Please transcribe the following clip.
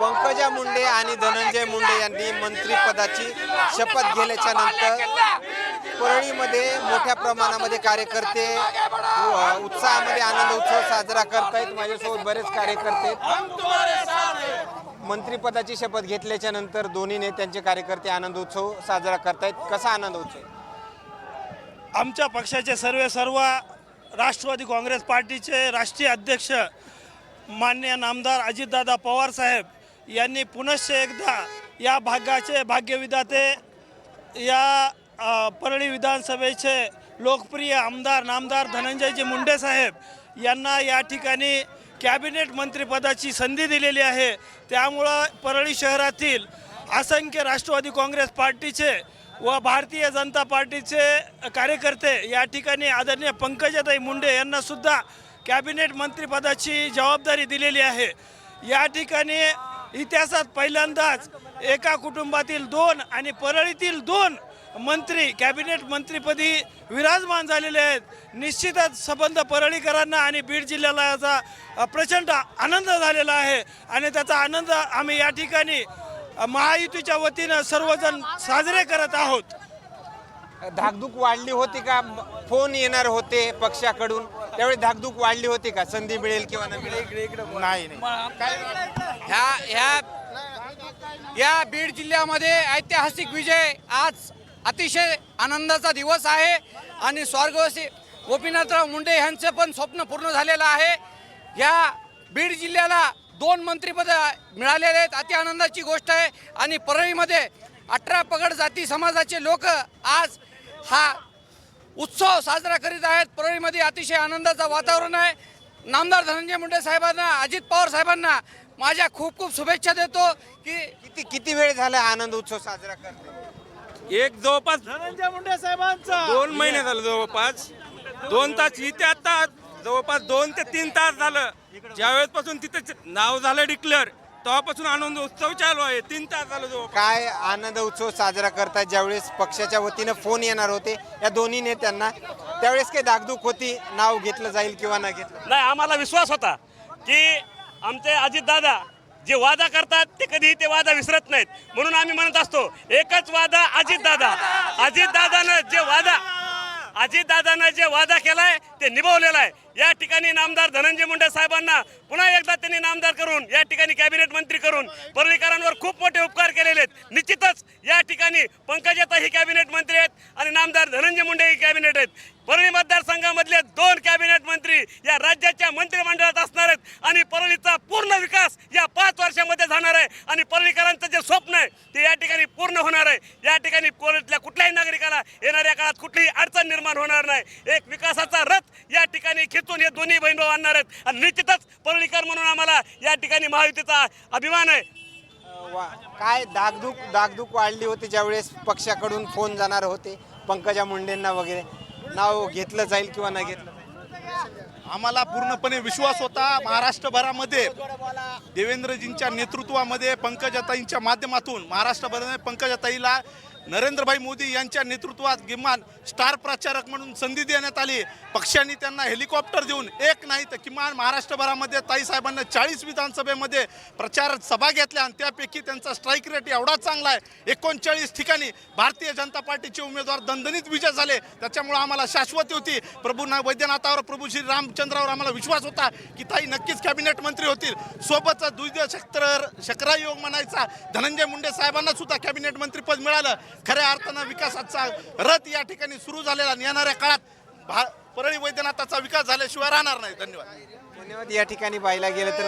पंकजा मुंडे आणि धनंजय मुंडे यांनी मंत्रिपदाची शपथ घेतल्याच्या नंतर परळीमध्ये मोठ्या प्रमाणामध्ये कार्यकर्ते उत्साहामध्ये आनंद उत्सव साजरा करतायत माझ्यासोबत बरेच कार्यकर्ते आहेत. मंत्रिपदाची शपथ घेतल्याच्या नंतर दोन्ही नेत्यांचे कार्यकर्ते आनंद उत्सव साजरा करतायत कसा आनंद उत्सव आमच्या पक्षाचे सर्व सर्व राष्ट्रवादी काँग्रेस पार्टीचे राष्ट्रीय अध्यक्ष मान्य नामदार अजितदादा पवार साहेब यांनी पुनश्च एकदा या भागाचे भाग्यविधाते या परळी विधानसभेचे लोकप्रिय आमदार नामदार धनंजयजी मुंडे साहेब यांना या ठिकाणी कॅबिनेट मंत्रिपदाची संधी दिलेली आहे. त्यामुळं परळी शहरातील असंख्य राष्ट्रवादी काँग्रेस पार्टीचे व भारतीय जनता पार्टीचे कार्यकर्ते या ठिकाणी आदरणीय पंकजाताई मुंडे यांनासुद्धा कॅबिनेट मंत्रिपदाची जबाबदारी दिलेली आहे. या ठिकाणी इतिहासात पहिल्यांदाच एका कुटुंबातील दोन आणि परळीतील दोन मंत्री कॅबिनेट मंत्रीपदी विराजमान झालेले आहेत. निश्चितच संबंध परळीकरांना आणि बीड जिल्ह्याला याचा प्रचंड आनंद झालेला आहे आणि त्याचा आनंद आम्ही या ठिकाणी महायुतीच्या वतीनं सर्वजण साजरे करत आहोत. धाकधूक वाढली होती का? फोन येणार होते पक्षाकडून. त्यावेळी धाकधूक वाढली होती का? संधी मिळेल किंवा न मिळेल? नाही नाही. ह्या ह्या या बीड जिल्ह्यामध्ये ऐतिहासिक विजय आज अतिशय आनंदाचा दिवस आहे आणि स्वर्गवासी गोपीनाथराव मुंडे यांचं पण स्वप्न पूर्ण झालेलं आहे. या बीड जिल्ह्याला दोन मंत्रिपद मिळालेले आहेत. अति आनंदाची गोष्ट आहे. आणि परळीमध्ये अठरा पगड जाती समाजाचे लोक आज हा उत्सव साजरा करीत आहेत. परळीमध्ये अतिशय आनंदाचं वातावरण आहे. नामदार धनंजय मुंडे साहेबांना अजित पवार साहेबांना माझ्या खूप खूप शुभेच्छा देतो की किती किती वेळ झाला आनंद उत्सव साजरा करते एक जवळपास धनंजय मुंडे साहेबांचा. दोन महिने झाले जवळपास. दोन तास इथे आता जवळपास दोन ते तीन तास झालं. ज्यावेळेस पासून तिथे नाव झालं डिक्लेअर तेव्हापासून आनंद उत्सव चालू आहे. तीन तास झालं जवळपास. काय आनंद उत्सव साजरा करतात? ज्यावेळेस पक्षाच्या वतीनं फोन येणार होते या दोन्ही नेत्यांना त्यावेळेस काही धाकधूक होती नाव घेतलं जाईल किंवा न घेतलं? नाही आम्हाला विश्वास होता की आमचे अजितदादा जे वादा करतात ते कधीही ते वादा विसरत नाहीत. म्हणून आम्ही म्हणत असतो एकच वादा अजितदादा. अजितदादानं जे वादा अजितदादानं जे वादा केलाय ते निभावलेला आहे. या ठिकाणी नामदार धनंजय मुंडे साहेबांना पुन्हा एकदा त्यांनी नामदार करून या ठिकाणी कॅबिनेट मंत्री करून पर्रीकरांवर खूप मोठे उपकार केलेले आहेत. निश्चितच या ठिकाणी पंकजाता ही कॅबिनेट मंत्री आहेत आणि नामदार धनंजय मुंडे ही कॅबिनेट आहेत. परळी मतदारसंघामधले दोन कॅबिनेट मंत्री या राज्याच्या मंत्रिमंडळात असणार आहेत आणि परळीचा पूर्ण विकास या पाच वर्षामध्ये झाणार आहे. आणि परळीकरांचं जे स्वप्न आहे ते या ठिकाणी पूर्ण होणार आहे. या ठिकाणी परळीतल्या कुठल्याही नागरिकाला येणाऱ्या काळात कुठलीही अडचण निर्माण होणार नाही. एक विकासाचा रथ या ठिकाणी खेचून हे दोन्ही बहीण भाऊ आणणार आहेत. आणि निश्चितच परळीकर म्हणून आम्हाला या ठिकाणी महायुतीचा अभिमान आहे. वा. काय धाकधूक धाकधूक वाढली होती ज्यावेळेस पक्षाकडून फोन जाणार होते पंकजा मुंडेंना वगैरे. नाव घेतलं जाईल किंवा न घेतलं? आम्हाला पूर्णपणे विश्वास होता महाराष्ट्रभरामध्ये. देवेंद्रजींच्या नेतृत्वामध्ये पंकजाताईंच्या माध्यमातून महाराष्ट्रभरामध्ये पंकजाताईला नरेंद्रभाई मोदी यांच्या नेतृत्वात किमान स्टार प्रचारक म्हणून संधी देण्यात आली. पक्षांनी त्यांना हेलिकॉप्टर देऊन एक नाही तर किमान महाराष्ट्रभरामध्ये ताईसाहेबांना चाळीस विधानसभेमध्ये प्रचार सभा घेतल्या आणि त्यापैकी त्यांचा स्ट्राईक रेट एवढा चांगला आहे. एकोणचाळीस ठिकाणी भारतीय जनता पार्टीचे उमेदवार दणदणीत विजय झाले. त्याच्यामुळे आम्हाला शाश्वती होती. प्रभू ना वैद्यनाथावर प्रभू श्री रामचंद्रावर आम्हाला विश्वास होता की ताई नक्कीच कॅबिनेट मंत्री होतील. सोबतच द्वितीय शक्तर शकरा योग म्हणायचा. धनंजय मुंडे साहेबांना सुद्धा कॅबिनेट मंत्रीपद मिळालं. खऱ्या अर्थानं विकासाचा रथ या ठिकाणी सुरू झालेला येणाऱ्या काळात भा परळी वैद्यनाथाचा विकास झाल्याशिवाय राहणार नाही. धन्यवाद. धन्यवाद. या ठिकाणी पाहायला गेलं तर